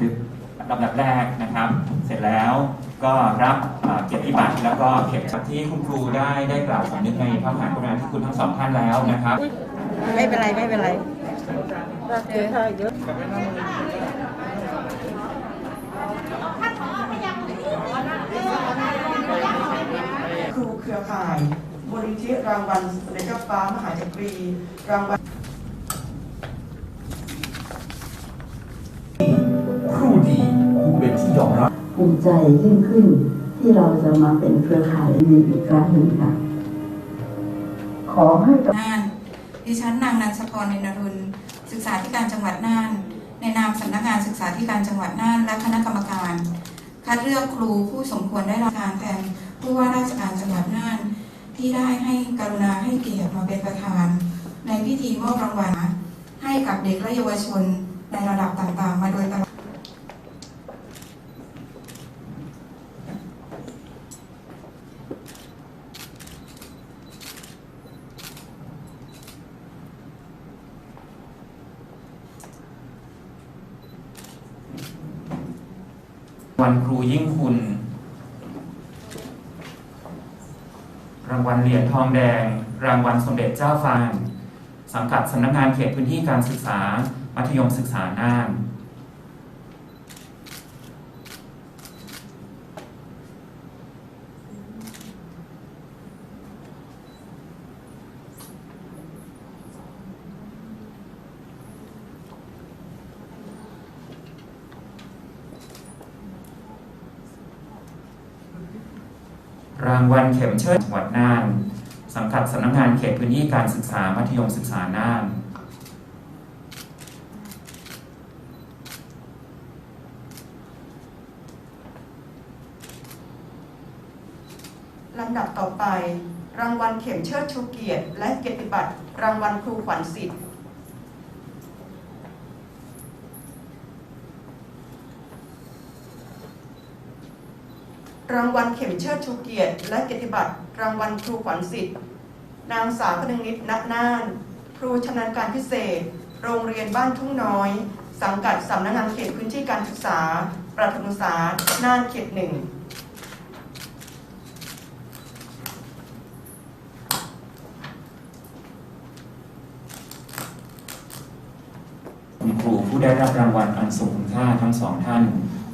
คือลำดับแรกนะครับ เสร็จแล้วก็รับเอ่อเกียรติบัตรแล้วก็เก็บจากที่คุณครูได้ได้กล่าวสำนึกในพระมหากรุณาธิคุณทั้งสองท่านแล้วนะครับ ไม่เป็นไรไม่เป็นไรเจอค่ะเยอะครูเครือข่ายมูลนิธิรางวัลสมเด็จเจ้าฟ้ามหาจักรีรางวัล ภูมิใจยิ่งขึ้นที่เราจะมาเป็นเครือข่ายนี้อีกครั้งหนึ่งค่ะ ขอให้น่านดิฉันนางนันสพรเนนรุนศึกษาธิการจังหวัดน่าน ในนามสำนักงานศึกษาธิการจังหวัดน่านและคณะกรรมการ คัดเลือกครูผู้สมควรได้รับการแทนผู้ว่าราชการจังหวัดน่าน ที่ได้ให้กรุณาให้เกียรติมาเป็นประธาน ในพิธีมอบรางวัลให้กับเด็กและเยาวชนในระดับต่างๆ มาโดยตลอด วันครูยิ่งคุณ รางวัลเหรียญทองแดง รางวัลสมเด็จเจ้าฟ้าสังกัดสำนักงานเขตพื้นที่การศึกษา มัธยมศึกษาน่าน รางวัลเข็มเชิดจังหวัดน่าน สังกัดสำนักงานเขตพื้นที่การศึกษามัธยมศึกษาน่านลำดับต่อไป รางวัลเข็มเชิดชูเกียรติ และเกียรติบัตร รางวัลครูขวัญสิทธิ์ รางวัลเข็มเชิดชูเกียรติ และเกียรติบัตร รางวัลครูขวัญสิทธิ์ นางสาวคนึงนิดนักน่าน ครูชำนาญการพิเศษ โรงเรียนบ้านทุ่งน้อย สังกัดสำนักงานเขตพื้นที่การศึกษา ประถมศึกษา น่านเขตหนึ่งคุณครูผู้ได้รับรางวัลอันทรงคุณค่าทั้งสองท่าน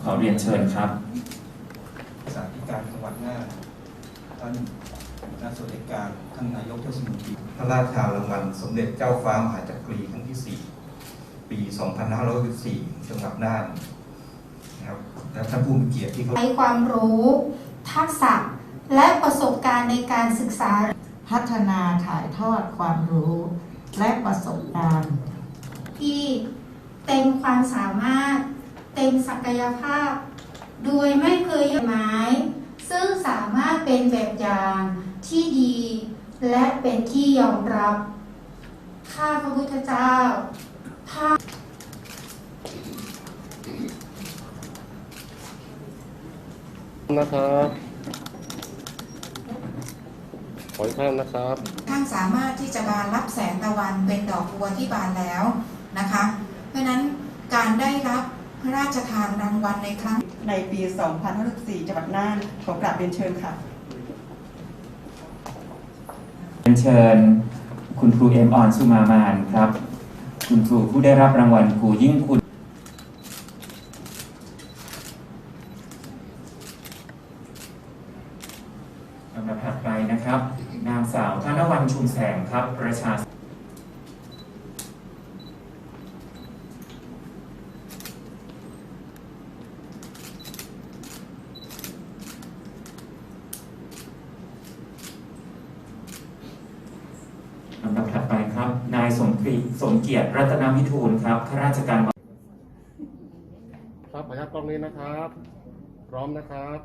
ขอเรียนเชิญครับ การจังหวัดน่านท่านหัวหน้าส่วนราชการท่านนายกเทศมนตรีพระราชทานรางวัลสมเด็จเจ้าฟ้ามหาจักรีครั้งที่ 4 ปี 2564จังหวัดน่านนะครับและท่านผู้มีเกียรติที่เขาใช้ความรู้ทักษะและประสบการณ์ในการศึกษาพัฒนาถ่ายทอดความรู้ และประสบการณ์ ที่เต็มความสามารถ เต็มศักยภาพ โดยไม่เคยหมายซึ่งสามารถเป็นแบบอย่างที่ดี และเป็นที่ยอมรับ ข้าพระพุทธเจ้าภาคนะครับขออีกครั้งนะครับ ท่านสามารถที่จะบานรับแสงตะวันเป็นดอกบัวที่บานแล้วนะคะ เพราะฉะนั้นการได้รับ พระราชทานรางวัลในครั้งในปี 2564จังหวัดน่านขอกราบเรียนเชิญค่ะ เรียนเชิญคุณครูเอ็มออนสุมามานครับ คุณครูผู้ได้รับรางวัลครูยิ่งคุณ ลำดับถัดไปนะครับ นางสาวธนวันชุมแสงครับ ประชา ลำดับถัดไปครับ นายสมก รีสมเกียรติรัตนวิทูลครับข้าราชการครับขออนุญาตกล้องนี้นะครับ พร้อมนะครับ